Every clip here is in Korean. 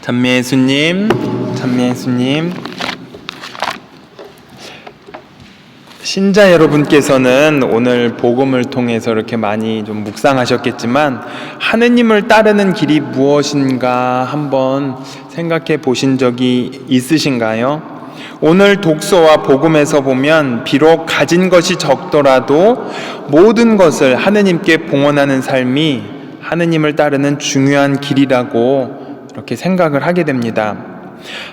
찬미 예수님, 찬미 예수님. 신자 여러분께서는 오늘 복음을 통해서 이렇게 많이 좀 묵상하셨겠지만 하느님을 따르는 길이 무엇인가 한번 생각해 보신 적이 있으신가요? 오늘 독서와 복음에서 보면 비록 가진 것이 적더라도 모든 것을 하느님께 봉헌하는 삶이 하느님을 따르는 중요한 길이라고 이렇게 생각을 하게 됩니다.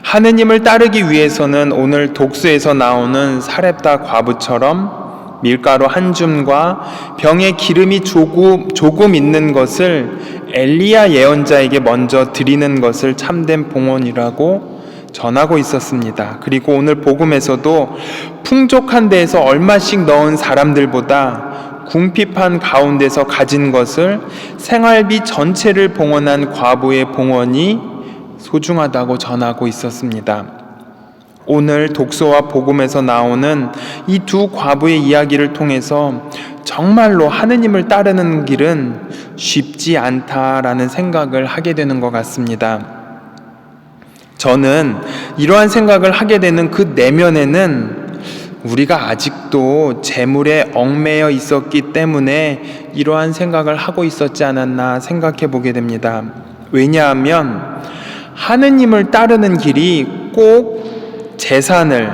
하느님을 따르기 위해서는 오늘 독수에서 나오는 사렙다 과부처럼 밀가루 한 줌과 병에 기름이 조금, 조금 있는 것을 엘리야 예언자에게 먼저 드리는 것을 참된 봉헌이라고 전하고 있었습니다. 그리고 오늘 복음에서도 풍족한 데에서 얼마씩 넣은 사람들보다 궁핍한 가운데서 가진 것을 생활비 전체를 봉헌한 과부의 봉헌이 소중하다고 전하고 있었습니다. 오늘 독서와 복음에서 나오는 이 두 과부의 이야기를 통해서 정말로 하느님을 따르는 길은 쉽지 않다라는 생각을 하게 되는 것 같습니다. 저는 이러한 생각을 하게 되는 그 내면에는 우리가 아직도 재물에 얽매여 있었기 때문에 이러한 생각을 하고 있었지 않았나 생각해 보게 됩니다. 왜냐하면 하느님을 따르는 길이 꼭 재산을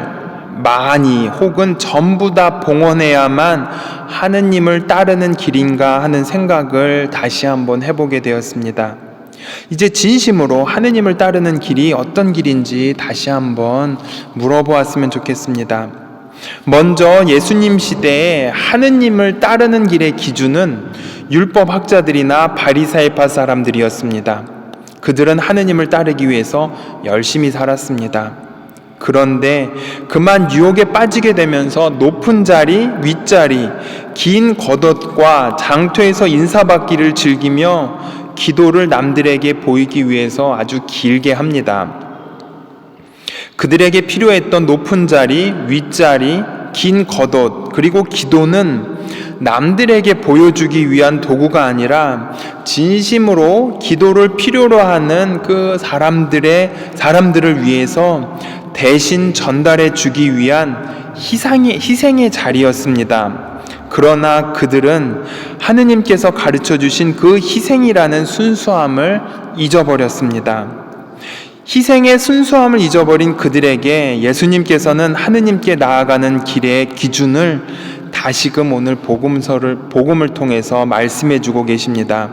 많이 혹은 전부 다 봉헌해야만 하느님을 따르는 길인가 하는 생각을 다시 한번 해보게 되었습니다. 이제 진심으로 하느님을 따르는 길이 어떤 길인지 다시 한번 물어보았으면 좋겠습니다. 먼저 예수님 시대에 하느님을 따르는 길의 기준은 율법 학자들이나 바리사이파 사람들이었습니다. 그들은 하느님을 따르기 위해서 열심히 살았습니다. 그런데 그만 유혹에 빠지게 되면서 높은 자리, 윗자리, 긴 겉옷과 장터에서 인사받기를 즐기며 기도를 남들에게 보이기 위해서 아주 길게 합니다. 그들에게 필요했던 높은 자리, 윗자리, 긴 겉옷, 그리고 기도는 남들에게 보여주기 위한 도구가 아니라 진심으로 기도를 필요로 하는 그 사람들의 사람들을 위해서 대신 전달해 주기 위한 희생의, 희생의 자리였습니다. 그러나 그들은 하느님께서 가르쳐 주신 그 희생이라는 순수함을 잊어버렸습니다. 희생의 순수함을 잊어버린 그들에게 예수님께서는 하느님께 나아가는 길의 기준을 다시금 오늘 복음서를 복음을 통해서 말씀해 주고 계십니다.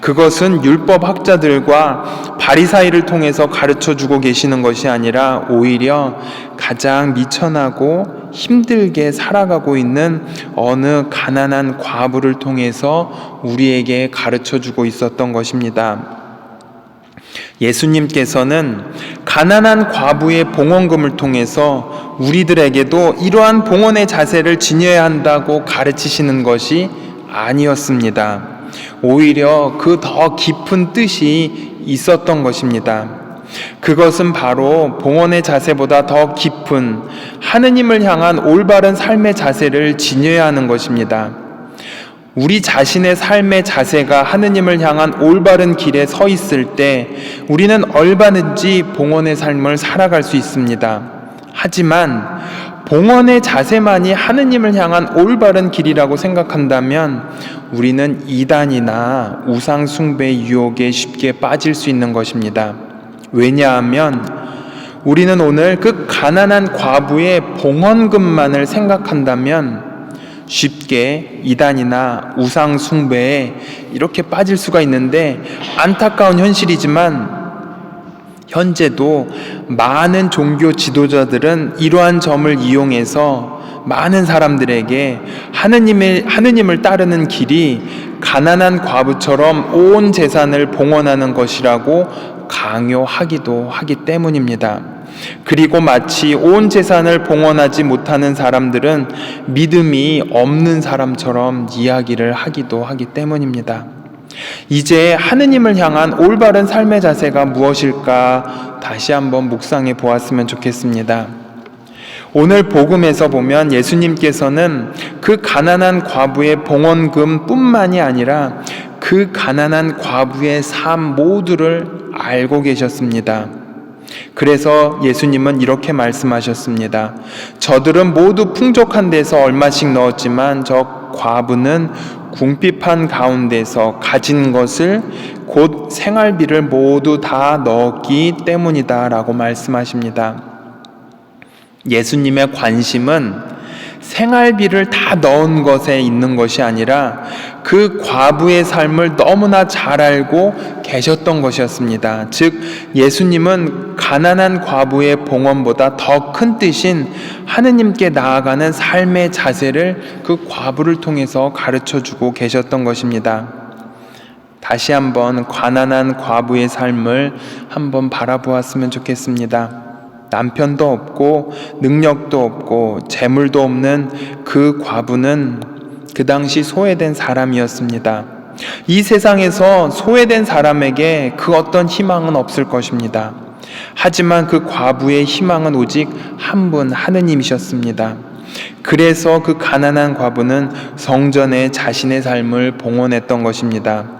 그것은 율법 학자들과 바리사이를 통해서 가르쳐 주고 계시는 것이 아니라 오히려 가장 미천하고 힘들게 살아가고 있는 어느 가난한 과부를 통해서 우리에게 가르쳐 주고 있었던 것입니다. 예수님께서는 가난한 과부의 봉헌금을 통해서 우리들에게도 이러한 봉헌의 자세를 지녀야 한다고 가르치시는 것이 아니었습니다. 오히려 그 더 깊은 뜻이 있었던 것입니다. 그것은 바로 봉헌의 자세보다 더 깊은 하느님을 향한 올바른 삶의 자세를 지녀야 하는 것입니다. 우리 자신의 삶의 자세가 하느님을 향한 올바른 길에 서 있을 때 우리는 얼마든지 봉헌의 삶을 살아갈 수 있습니다. 하지만 봉헌의 자세만이 하느님을 향한 올바른 길이라고 생각한다면 우리는 이단이나 우상 숭배의 유혹에 쉽게 빠질 수 있는 것입니다. 왜냐하면 우리는 오늘 그 가난한 과부의 봉헌금만을 생각한다면 쉽게 이단이나 우상 숭배에 이렇게 빠질 수가 있는데 안타까운 현실이지만 현재도 많은 종교 지도자들은 이러한 점을 이용해서 많은 사람들에게 하느님의 하느님을 따르는 길이 가난한 과부처럼 온 재산을 봉헌하는 것이라고 강요하기도 하기 때문입니다. 그리고 마치 온 재산을 봉헌하지 못하는 사람들은 믿음이 없는 사람처럼 이야기를 하기도 하기 때문입니다. 이제 하느님을 향한 올바른 삶의 자세가 무엇일까 다시 한번 묵상해 보았으면 좋겠습니다. 오늘 복음에서 보면 예수님께서는 그 가난한 과부의 봉헌금뿐만이 아니라 그그 가난한 과부의 삶 모두를 알고 계셨습니다. 그래서 예수님은 이렇게 말씀하셨습니다. 저들은 모두 풍족한 데서 얼마씩 넣었지만 저 과부는 궁핍한 가운데서 가진 것을 곧 생활비를 모두 다 넣었기 때문이다 라고 말씀하십니다. 예수님의 관심은 생활비를 다 넣은 것에 있는 것이 아니라 그 과부의 삶을 너무나 잘 알고 계셨던 것이었습니다. 즉, 예수님은 가난한 과부의 봉헌보다 더 큰 뜻인 하느님께 나아가는 삶의 자세를 그 과부를 통해서 가르쳐 주고 계셨던 것입니다. 다시 한번 가난한 과부의 삶을 한번 바라보았으면 좋겠습니다. 남편도 없고 능력도 없고 재물도 없는 그 과부는 그 당시 소외된 사람이었습니다. 이 세상에서 소외된 사람에게 그 어떤 희망은 없을 것입니다. 하지만 그 과부의 희망은 오직 한 분 하느님이셨습니다. 그래서 그 가난한 과부는 성전에 자신의 삶을 봉헌했던 것입니다.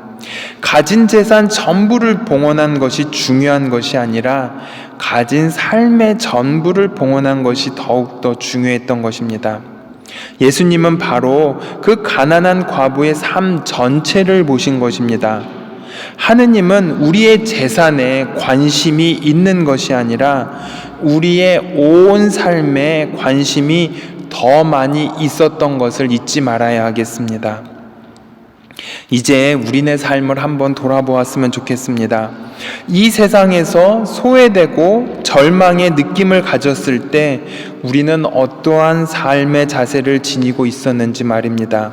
가진 재산 전부를 봉헌한 것이 중요한 것이 아니라 가진 삶의 전부를 봉헌한 것이 더욱더 중요했던 것입니다. 예수님은 바로 그 가난한 과부의 삶 전체를 보신 것입니다. 하느님은 우리의 재산에 관심이 있는 것이 아니라 우리의 온 삶에 관심이 더 많이 있었던 것을 잊지 말아야 하겠습니다. 이제 우리네 삶을 한번 돌아보았으면 좋겠습니다. 이 세상에서 소외되고 절망의 느낌을 가졌을 때 우리는 어떠한 삶의 자세를 지니고 있었는지 말입니다.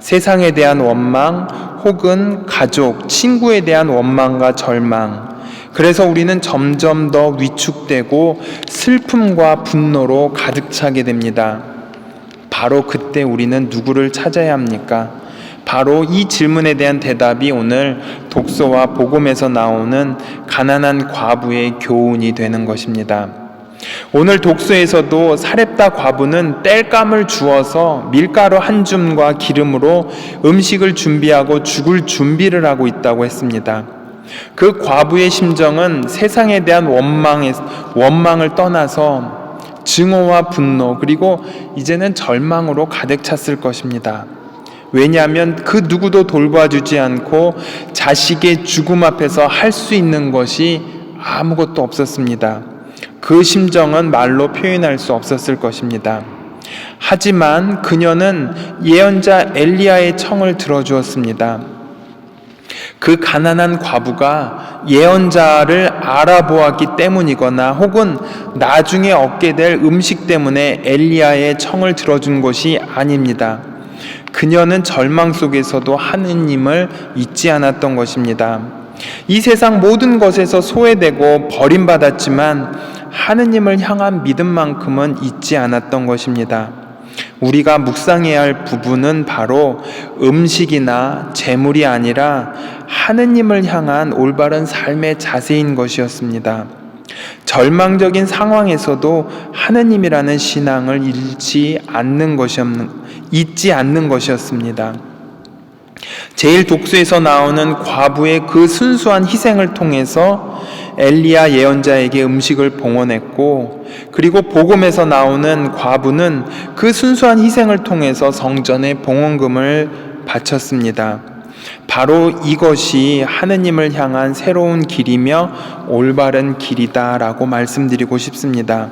세상에 대한 원망 혹은 가족, 친구에 대한 원망과 절망. 그래서 우리는 점점 더 위축되고 슬픔과 분노로 가득 차게 됩니다. 바로 그때 우리는 누구를 찾아야 합니까? 바로 이 질문에 대한 대답이 오늘 독서와 복음에서 나오는 가난한 과부의 교훈이 되는 것입니다. 오늘 독서에서도 사렙다 과부는 땔감을 주어서 밀가루 한 줌과 기름으로 음식을 준비하고 죽을 준비를 하고 있다고 했습니다. 그 과부의 심정은 세상에 대한 원망에, 원망을 떠나서 증오와 분노 그리고 이제는 절망으로 가득 찼을 것입니다. 왜냐하면 그 누구도 돌봐주지 않고 자식의 죽음 앞에서 할 수 있는 것이 아무것도 없었습니다. 그 심정은 말로 표현할 수 없었을 것입니다. 하지만 그녀는 예언자 엘리야의 청을 들어주었습니다. 그 가난한 과부가 예언자를 알아보았기 때문이거나 혹은 나중에 얻게 될 음식 때문에 엘리야의 청을 들어준 것이 아닙니다. 그녀는 절망 속에서도 하느님을 잊지 않았던 것입니다. 이 세상 모든 것에서 소외되고 버림받았지만 하느님을 향한 믿음만큼은 잊지 않았던 것입니다. 우리가 묵상해야 할 부분은 바로 음식이나 재물이 아니라 하느님을 향한 올바른 삶의 자세인 것이었습니다. 절망적인 상황에서도 하느님이라는 신앙을 잃지 않는 것이 없는, 잊지 않는 것이었습니다. 제일 독수에서 나오는 과부의 그 순수한 희생을 통해서 엘리야 예언자에게 음식을 봉헌했고 그리고 복음에서 나오는 과부는 그 순수한 희생을 통해서 성전에 봉헌금을 바쳤습니다. 바로 이것이 하느님을 향한 새로운 길이며 올바른 길이다라고 말씀드리고 싶습니다.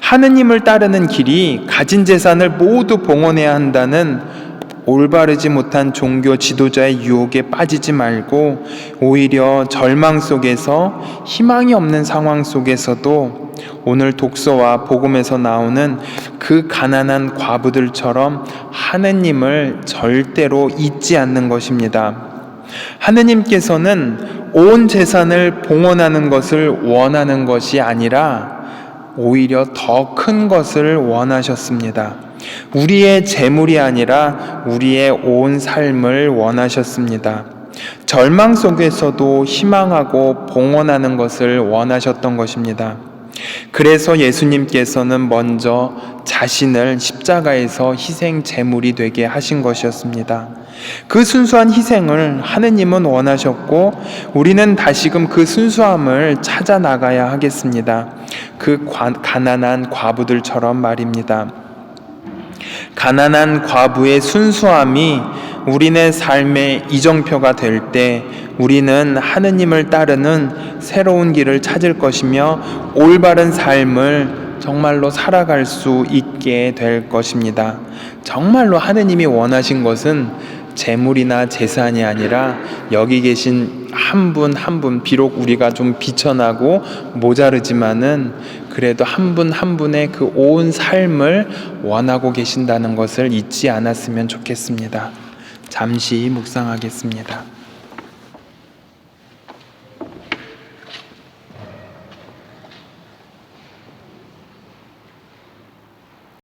하느님을 따르는 길이 가진 재산을 모두 봉헌해야 한다는 올바르지 못한 종교 지도자의 유혹에 빠지지 말고 오히려 절망 속에서 희망이 없는 상황 속에서도 오늘 독서와 복음에서 나오는 그 가난한 과부들처럼 하느님을 절대로 잊지 않는 것입니다. 하느님께서는 온 재산을 봉헌하는 것을 원하는 것이 아니라 오히려 더 큰 것을 원하셨습니다. 우리의 재물이 아니라 우리의 온 삶을 원하셨습니다. 절망 속에서도 희망하고 봉헌하는 것을 원하셨던 것입니다. 그래서 예수님께서는 먼저 자신을 십자가에서 희생 제물이 되게 하신 것이었습니다. 그 순수한 희생을 하느님은 원하셨고 우리는 다시금 그 순수함을 찾아 나가야 하겠습니다. 그 과- 가난한 과부들처럼 말입니다. 가난한 과부의 순수함이 우리네 삶의 이정표가 될 때 우리는 하느님을 따르는 새로운 길을 찾을 것이며 올바른 삶을 정말로 살아갈 수 있게 될 것입니다. 정말로 하느님이 원하신 것은 재물이나 재산이 아니라 여기 계신 한 분 한분 비록 우리가 좀 비천하고 모자르지만은 그래도 한 분 한 분의 그 온 삶을 원하고 계신다는 것을 잊지 않았으면 좋겠습니다. 잠시 묵상하겠습니다.